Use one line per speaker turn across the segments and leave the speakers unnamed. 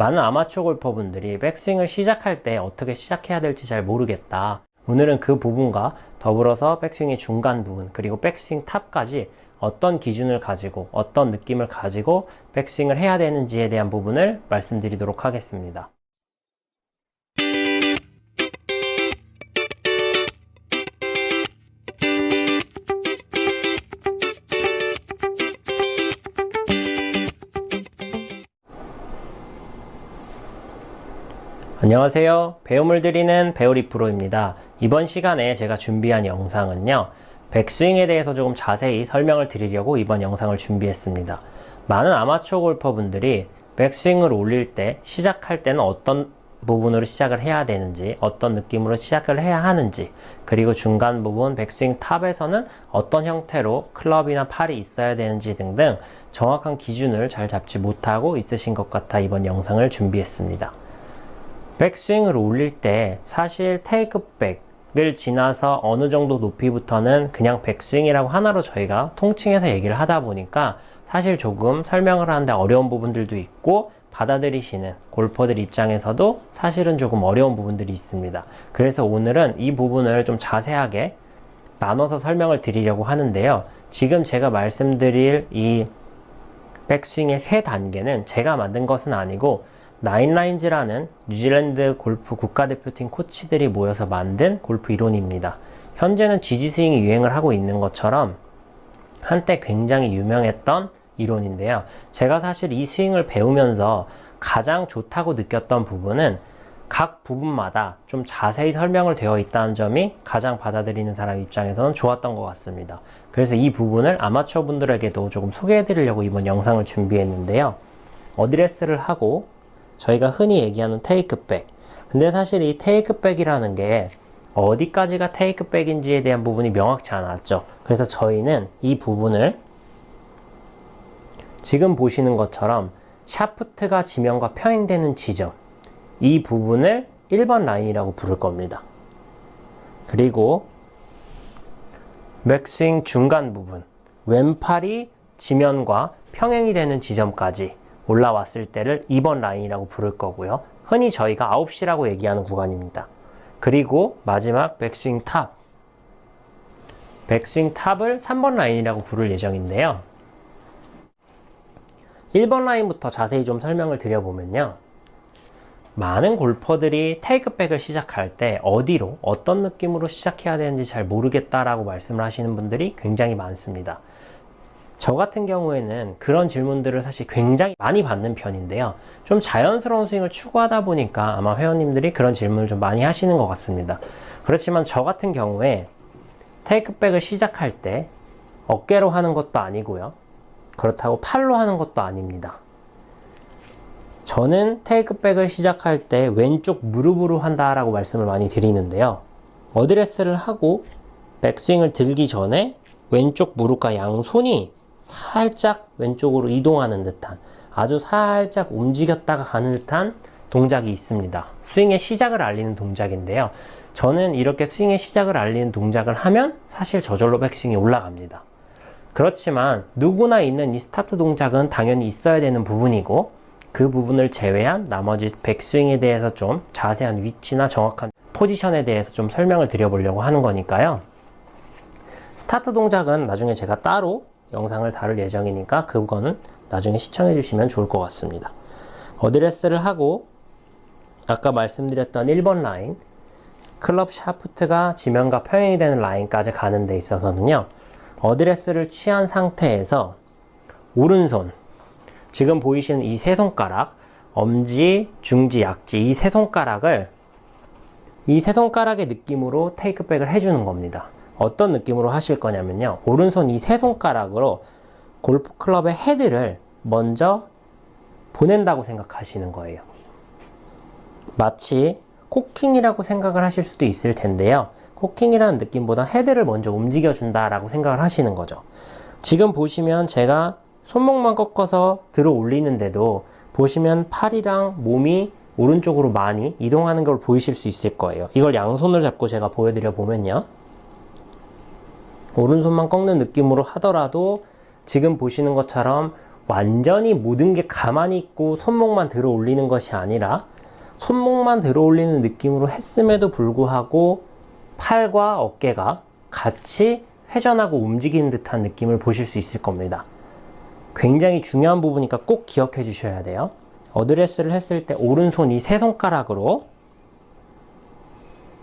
많은 아마추어 골퍼분들이 백스윙을 시작할 때 어떻게 시작해야 될지 잘 모르겠다. 오늘은 그 부분과 더불어서 백스윙의 중간 부분, 그리고 백스윙 탑까지 어떤 기준을 가지고 어떤 느낌을 가지고 백스윙을 해야 되는지에 대한 부분을 말씀드리도록 하겠습니다. 안녕하세요. 배움을 드리는 배우리 프로입니다. 이번 시간에 제가 준비한 영상은요. 백스윙에 대해서 조금 자세히 설명을 드리려고 이번 영상을 준비했습니다. 많은 아마추어 골퍼분들이 백스윙을 올릴 때 시작할 때는 어떤 부분으로 시작을 해야 되는지, 어떤 느낌으로 시작을 해야 하는지, 그리고 중간 부분 백스윙 탑에서는 어떤 형태로 클럽이나 팔이 있어야 되는지 등등 정확한 기준을 잘 잡지 못하고 있으신 것 같아 이번 영상을 준비했습니다. 백스윙을 올릴 때 사실 테이크백을 지나서 어느 정도 높이부터는 그냥 백스윙이라고 하나로 저희가 통칭해서 얘기를 하다 보니까 사실 조금 설명을 하는데 어려운 부분들도 있고 받아들이시는 골퍼들 입장에서도 사실은 조금 어려운 부분들이 있습니다. 그래서 오늘은 이 부분을 좀 자세하게 나눠서 설명을 드리려고 하는데요. 지금 제가 말씀드릴 이 백스윙의 세 단계는 제가 만든 것은 아니고 나인라인즈라는 뉴질랜드 골프 국가대표팀 코치들이 모여서 만든 골프 이론입니다. 현재는 지지 스윙이 유행을 하고 있는 것처럼 한때 굉장히 유명했던 이론인데요. 제가 사실 이 스윙을 배우면서 가장 좋다고 느꼈던 부분은 각 부분마다 좀 자세히 설명을 되어 있다는 점이 가장 받아들이는 사람 입장에서는 좋았던 것 같습니다. 그래서 이 부분을 아마추어 분들에게도 조금 소개해 드리려고 이번 영상을 준비했는데요. 어드레스를 하고 저희가 흔히 얘기하는 테이크백. 근데 사실 이 테이크백이라는 게 어디까지가 테이크백인지에 대한 부분이 명확치 않았죠. 그래서 저희는 이 부분을 지금 보시는 것처럼 샤프트가 지면과 평행되는 지점 이 부분을 1번 라인이라고 부를 겁니다. 그리고 맥스윙 중간 부분 왼팔이 지면과 평행이 되는 지점까지 올라왔을 때를 2번 라인이라고 부를 거고요. 흔히 저희가 9시라고 얘기하는 구간입니다. 그리고 마지막 백스윙 탑. 백스윙 탑을 3번 라인이라고 부를 예정인데요. 1번 라인부터 자세히 좀 설명을 드려보면요. 많은 골퍼들이 테이크백을 시작할 때 어디로 어떤 느낌으로 시작해야 되는지 잘 모르겠다라고 말씀을 하시는 분들이 굉장히 많습니다. 저 같은 경우에는 그런 질문들을 사실 굉장히 많이 받는 편인데요. 좀 자연스러운 스윙을 추구하다 보니까 아마 회원님들이 그런 질문을 좀 많이 하시는 것 같습니다. 그렇지만 저 같은 경우에 테이크백을 시작할 때 어깨로 하는 것도 아니고요. 그렇다고 팔로 하는 것도 아닙니다. 저는 테이크백을 시작할 때 왼쪽 무릎으로 한다라고 말씀을 많이 드리는데요. 어드레스를 하고 백스윙을 들기 전에 왼쪽 무릎과 양손이 살짝 왼쪽으로 이동하는 듯한 아주 살짝 움직였다가 가는 듯한 동작이 있습니다. 스윙의 시작을 알리는 동작인데요. 저는 이렇게 스윙의 시작을 알리는 동작을 하면 사실 저절로 백스윙이 올라갑니다. 그렇지만 누구나 있는 이 스타트 동작은 당연히 있어야 되는 부분이고 그 부분을 제외한 나머지 백스윙에 대해서 좀 자세한 위치나 정확한 포지션에 대해서 좀 설명을 드려보려고 하는 거니까요. 스타트 동작은 나중에 제가 따로 영상을 다룰 예정이니까 그거는 나중에 시청해 주시면 좋을 것 같습니다. 어드레스를 하고 아까 말씀드렸던 1번 라인 클럽 샤프트가 지면과 평행이 되는 라인까지 가는 데 있어서는요. 어드레스를 취한 상태에서 오른손 지금 보이시는 이 세 손가락 엄지, 중지, 약지 이 세 손가락을 이 세 손가락의 느낌으로 테이크백을 해주는 겁니다. 어떤 느낌으로 하실 거냐면요. 오른손 이 세 손가락으로 골프 클럽의 헤드를 먼저 보낸다고 생각하시는 거예요. 마치 코킹이라고 생각을 하실 수도 있을 텐데요. 코킹이라는 느낌보다 헤드를 먼저 움직여준다라고 생각을 하시는 거죠. 지금 보시면 제가 손목만 꺾어서 들어 올리는데도 보시면 팔이랑 몸이 오른쪽으로 많이 이동하는 걸 보이실 수 있을 거예요. 이걸 양손을 잡고 제가 보여드려 보면요. 오른손만 꺾는 느낌으로 하더라도 지금 보시는 것처럼 완전히 모든 게 가만히 있고 손목만 들어 올리는 것이 아니라 손목만 들어 올리는 느낌으로 했음에도 불구하고 팔과 어깨가 같이 회전하고 움직이는 듯한 느낌을 보실 수 있을 겁니다. 굉장히 중요한 부분이니까 꼭 기억해 주셔야 돼요. 어드레스를 했을 때 오른손 이 세 손가락으로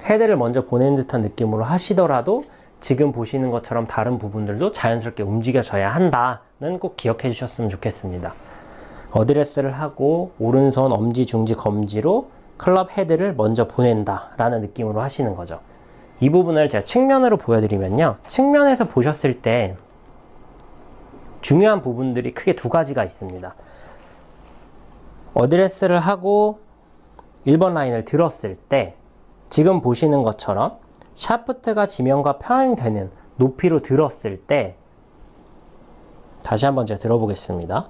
헤드를 먼저 보내는 듯한 느낌으로 하시더라도 지금 보시는 것처럼 다른 부분들도 자연스럽게 움직여져야 한다는 꼭 기억해 주셨으면 좋겠습니다. 어드레스를 하고 오른손 엄지, 중지, 검지로 클럽 헤드를 먼저 보낸다 라는 느낌으로 하시는 거죠. 이 부분을 제가 측면으로 보여드리면요. 측면에서 보셨을 때 중요한 부분들이 크게 두 가지가 있습니다. 어드레스를 하고 1번 라인을 들었을 때 지금 보시는 것처럼 샤프트가 지면과 평행되는 높이로 들었을 때 다시 한번 제가 들어보겠습니다.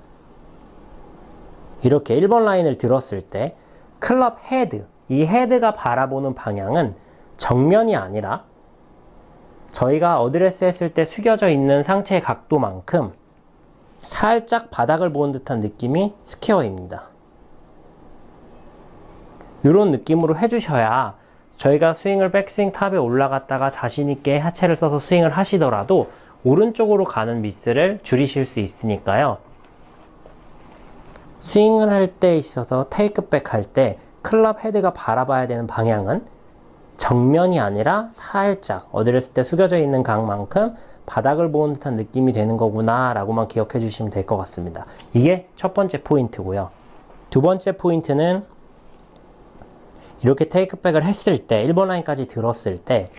이렇게 1번 라인을 들었을 때 클럽 헤드, 이 헤드가 바라보는 방향은 정면이 아니라 저희가 어드레스 했을 때 숙여져 있는 상체의 각도만큼 살짝 바닥을 보는 듯한 느낌이 스퀘어입니다. 이런 느낌으로 해주셔야 저희가 스윙을 백스윙 탑에 올라갔다가 자신있게 하체를 써서 스윙을 하시더라도 오른쪽으로 가는 미스를 줄이실 수 있으니까요. 스윙을 할 때 있어서 테이크백 할 때 클럽 헤드가 바라봐야 되는 방향은 정면이 아니라 살짝 어드레스 때 숙여져 있는 각만큼 바닥을 보는 듯한 느낌이 되는 거구나 라고만 기억해 주시면 될 것 같습니다. 이게 첫 번째 포인트고요. 두 번째 포인트는 이렇게 테이크백을 했을 때 1번 라인까지 들었을 때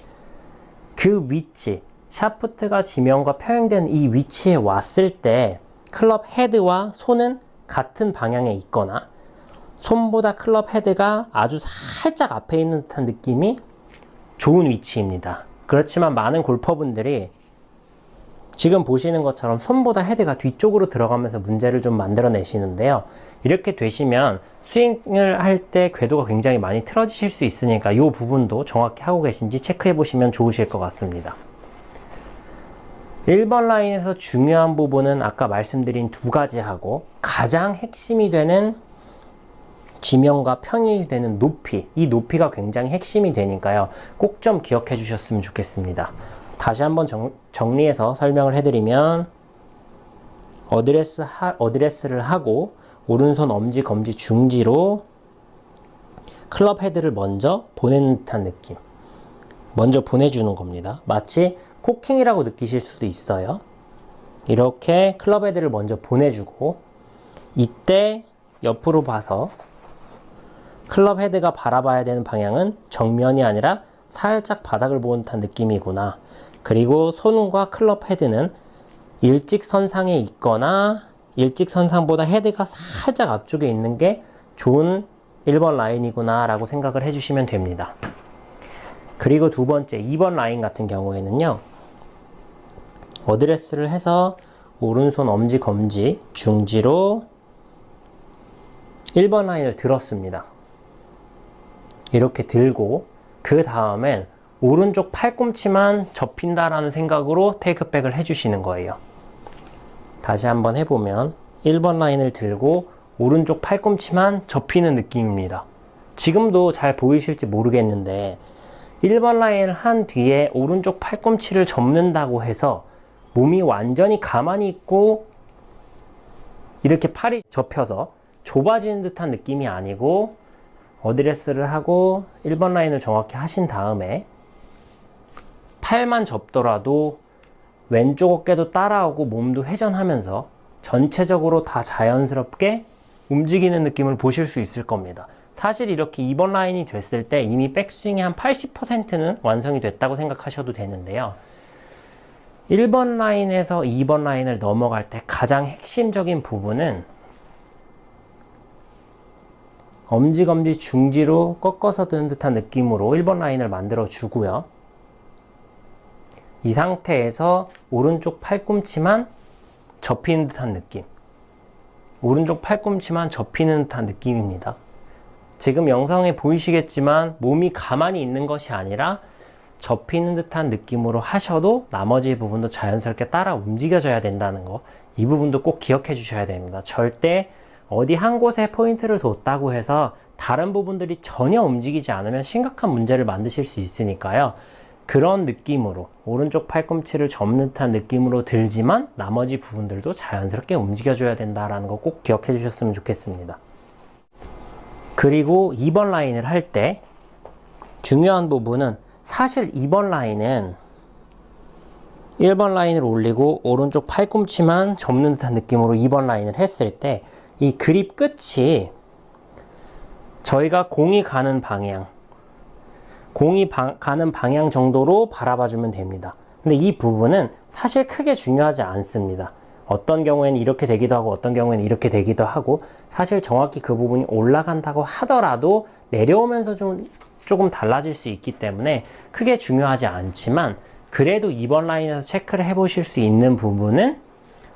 그 위치 샤프트가 지면과 평행된 이 위치에 왔을 때 클럽 헤드와 손은 같은 방향에 있거나 손보다 클럽 헤드가 아주 살짝 앞에 있는 듯한 느낌이 좋은 위치입니다. 그렇지만 많은 골퍼분들이 지금 보시는 것처럼 손보다 헤드가 뒤쪽으로 들어가면서 문제를 좀 만들어내시는데요. 이렇게 되시면 스윙을 할 때 궤도가 굉장히 많이 틀어지실 수 있으니까 이 부분도 정확히 하고 계신지 체크해 보시면 좋으실 것 같습니다. 1번 라인에서 중요한 부분은 아까 말씀드린 두 가지 하고 가장 핵심이 되는 지면과 평이 되는 높이 이 높이가 굉장히 핵심이 되니까요 꼭 좀 기억해 주셨으면 좋겠습니다 다시 한번 정, 정리해서 설명을 해드리면 어드레스 하, 어드레스를 하고 오른손 엄지 검지 중지로 클럽 헤드를 먼저 보내는 듯한 느낌. 먼저 보내주는 겁니다. 마치 코킹이라고 느끼실 수도 있어요. 이렇게 클럽 헤드를 먼저 보내주고 이때 옆으로 봐서 클럽 헤드가 바라봐야 되는 방향은 정면이 아니라 살짝 바닥을 보는 듯한 느낌이구나. 그리고 손과 클럽 헤드는 일직선상에 있거나 일직선상보다 헤드가 살짝 앞쪽에 있는 게 좋은 1번 라인이구나 라고 생각을 해주시면 됩니다. 그리고 두 번째 2번 라인 같은 경우에는요. 어드레스를 해서 오른손 엄지 검지 중지로 1번 라인을 들었습니다. 이렇게 들고 그 다음엔 오른쪽 팔꿈치만 접힌다라는 생각으로 테이크백을 해주시는 거예요. 다시 한번 해보면 1번 라인을 들고 오른쪽 팔꿈치만 접히는 느낌입니다. 지금도 잘 보이실지 모르겠는데 1번 라인을 한 뒤에 오른쪽 팔꿈치를 접는다고 해서 몸이 완전히 가만히 있고 이렇게 팔이 접혀서 좁아지는 듯한 느낌이 아니고 어드레스를 하고 1번 라인을 정확히 하신 다음에 팔만 접더라도 왼쪽 어깨도 따라오고 몸도 회전하면서 전체적으로 다 자연스럽게 움직이는 느낌을 보실 수 있을 겁니다. 사실 이렇게 2번 라인이 됐을 때 이미 백스윙의 한 80%는 완성이 됐다고 생각하셔도 되는데요. 1번 라인에서 2번 라인을 넘어갈 때 가장 핵심적인 부분은 엄지검지 중지로 꺾어서 드는 듯한 느낌으로 1번 라인을 만들어 주고요. 이 상태에서 오른쪽 팔꿈치만 접히는 듯한 느낌. 오른쪽 팔꿈치만 접히는 듯한 느낌입니다. 지금 영상에 보이시겠지만 몸이 가만히 있는 것이 아니라 접히는 듯한 느낌으로 하셔도 나머지 부분도 자연스럽게 따라 움직여져야 된다는 거. 이 부분도 꼭 기억해 주셔야 됩니다. 절대 어디 한 곳에 포인트를 뒀다고 해서 다른 부분들이 전혀 움직이지 않으면 심각한 문제를 만드실 수 있으니까요. 그런 느낌으로 오른쪽 팔꿈치를 접는 듯한 느낌으로 들지만 나머지 부분들도 자연스럽게 움직여줘야 된다라는 거 꼭 기억해 주셨으면 좋겠습니다. 그리고 2번 라인을 할 때 중요한 부분은 사실 2번 라인은 1번 라인을 올리고 오른쪽 팔꿈치만 접는 듯한 느낌으로 2번 라인을 했을 때 이 그립 끝이 저희가 공이 가는 방향 공이 방- 가는 방향 정도로 바라봐 주면 됩니다. 근데 이 부분은 사실 크게 중요하지 않습니다. 어떤 경우에는 이렇게 되기도 하고 어떤 경우에는 이렇게 되기도 하고 사실 정확히 그 부분이 올라간다고 하더라도 내려오면서 좀 조금 달라질 수 있기 때문에 크게 중요하지 않지만 그래도 이번 라인에서 체크를 해 보실 수 있는 부분은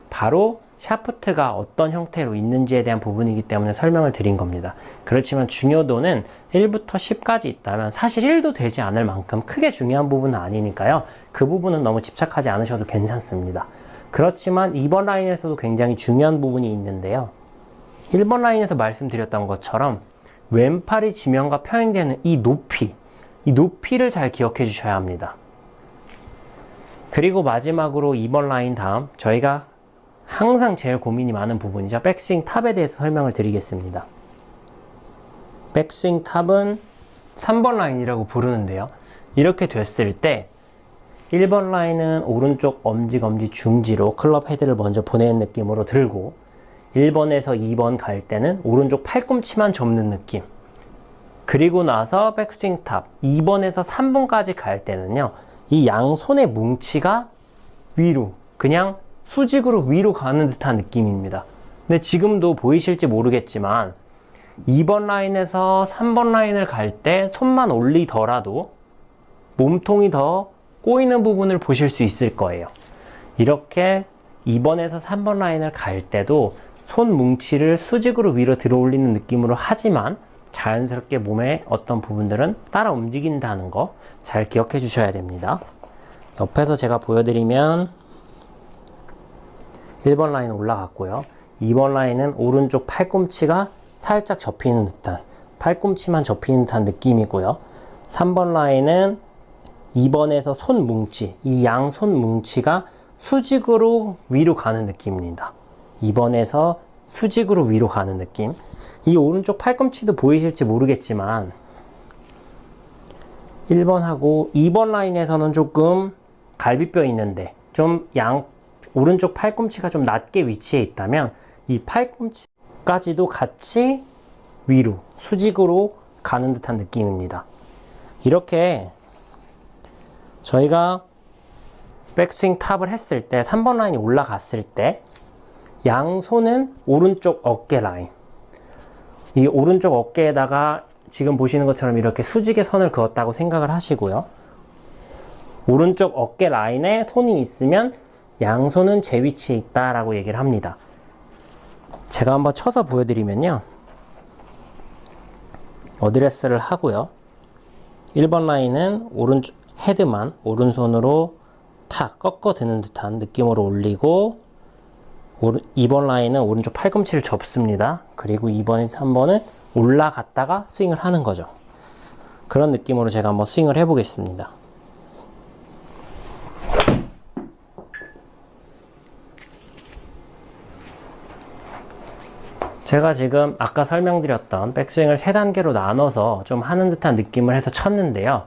바로 샤프트가 어떤 형태로 있는지에 대한 부분이기 때문에 설명을 드린 겁니다. 그렇지만 중요도는 1부터 10까지 있다면 사실 1도 되지 않을 만큼 크게 중요한 부분은 아니니까요. 그 부분은 너무 집착하지 않으셔도 괜찮습니다. 그렇지만 2번 라인에서도 굉장히 중요한 부분이 있는데요. 1번 라인에서 말씀드렸던 것처럼 왼팔이 지면과 평행되는 이 높이, 이 높이를 잘 기억해 주셔야 합니다. 그리고 마지막으로 2번 라인 다음 저희가 항상 제일 고민이 많은 부분이죠. 백스윙 탑에 대해서 설명을 드리겠습니다. 백스윙 탑은 3번 라인이라고 부르는데요. 이렇게 됐을 때 1번 라인은 오른쪽 엄지 검지 중지로 클럽 헤드를 먼저 보내는 느낌으로 들고 1번에서 2번 갈 때는 오른쪽 팔꿈치만 접는 느낌. 그리고 나서 백스윙 탑 2번에서 3번까지 갈 때는요. 이 양손의 뭉치가 위로 그냥 수직으로 위로 가는 듯한 느낌입니다. 근데 지금도 보이실지 모르겠지만 2번 라인에서 3번 라인을 갈 때 손만 올리더라도 몸통이 더 꼬이는 부분을 보실 수 있을 거예요. 이렇게 2번에서 3번 라인을 갈 때도 손 뭉치를 수직으로 위로 들어 올리는 느낌으로 하지만 자연스럽게 몸의 어떤 부분들은 따라 움직인다는 거 잘 기억해 주셔야 됩니다. 옆에서 제가 보여드리면 1번 라인 올라갔고요. 2번 라인은 오른쪽 팔꿈치가 살짝 접히는 듯한 팔꿈치만 접히는 듯한 느낌이고요. 3번 라인은 2번에서 손 뭉치, 이 양손 뭉치가 수직으로 위로 가는 느낌입니다. 2번에서 수직으로 위로 가는 느낌. 이 오른쪽 팔꿈치도 보이실지 모르겠지만 1번하고 2번 라인에서는 조금 갈비뼈 있는데 좀 양 오른쪽 팔꿈치가 좀 낮게 위치해 있다면 이 팔꿈치까지도 같이 위로 수직으로 가는 듯한 느낌입니다. 이렇게 저희가 백스윙 탑을 했을 때 3번 라인이 올라갔을 때 양손은 오른쪽 어깨 라인 이 오른쪽 어깨에다가 지금 보시는 것처럼 이렇게 수직의 선을 그었다고 생각을 하시고요. 오른쪽 어깨 라인에 손이 있으면 양손은 제 위치에 있다라고 얘기를 합니다. 제가 한번 쳐서 보여드리면요. 어드레스를 하고요. 1번 라인은 오른쪽 헤드만 오른손으로 탁 꺾어 드는 듯한 느낌으로 올리고 2번 라인은 오른쪽 팔꿈치를 접습니다. 그리고 2번, 3번은 올라갔다가 스윙을 하는 거죠. 그런 느낌으로 제가 한번 스윙을 해보겠습니다. 제가 지금 아까 설명드렸던 백스윙을 세 단계로 나눠서 좀 하는 듯한 느낌을 해서 쳤는데요.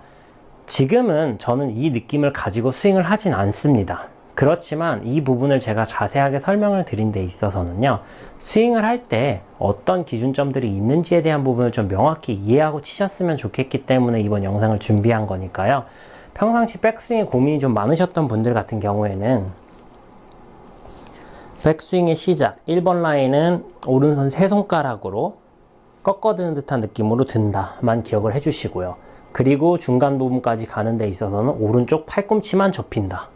지금은 저는 이 느낌을 가지고 스윙을 하진 않습니다. 그렇지만 이 부분을 제가 자세하게 설명을 드린 데 있어서는요, 스윙을 할 때 어떤 기준점들이 있는지에 대한 부분을 좀 명확히 이해하고 치셨으면 좋겠기 때문에 이번 영상을 준비한 거니까요. 평상시 백스윙에 고민이 좀 많으셨던 분들 같은 경우에는 백스윙의 시작 1번 라인은 오른손 세 손가락으로 꺾어드는 듯한 느낌으로 든다만 기억을 해주시고요. 그리고 중간 부분까지 가는 데 있어서는 오른쪽 팔꿈치만 접힌다.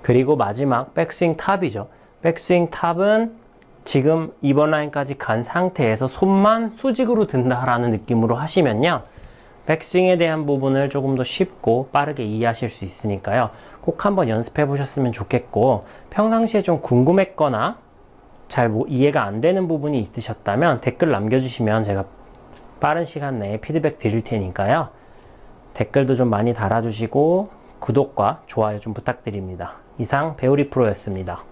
그리고 마지막 백스윙 탑이죠. 백스윙 탑은 지금 2번 라인까지 간 상태에서 손만 수직으로 든다라는 느낌으로 하시면요. 백스윙에 대한 부분을 조금 더 쉽고 빠르게 이해하실 수 있으니까요. 꼭 한번 연습해 보셨으면 좋겠고 평상시에 좀 궁금했거나 잘 뭐- 이해가 안 되는 부분이 있으셨다면 댓글 남겨주시면 제가 빠른 시간 내에 피드백 드릴 테니까요. 댓글도 좀 많이 달아주시고 구독과 좋아요 좀 부탁드립니다. 이상 배우리 프로였습니다.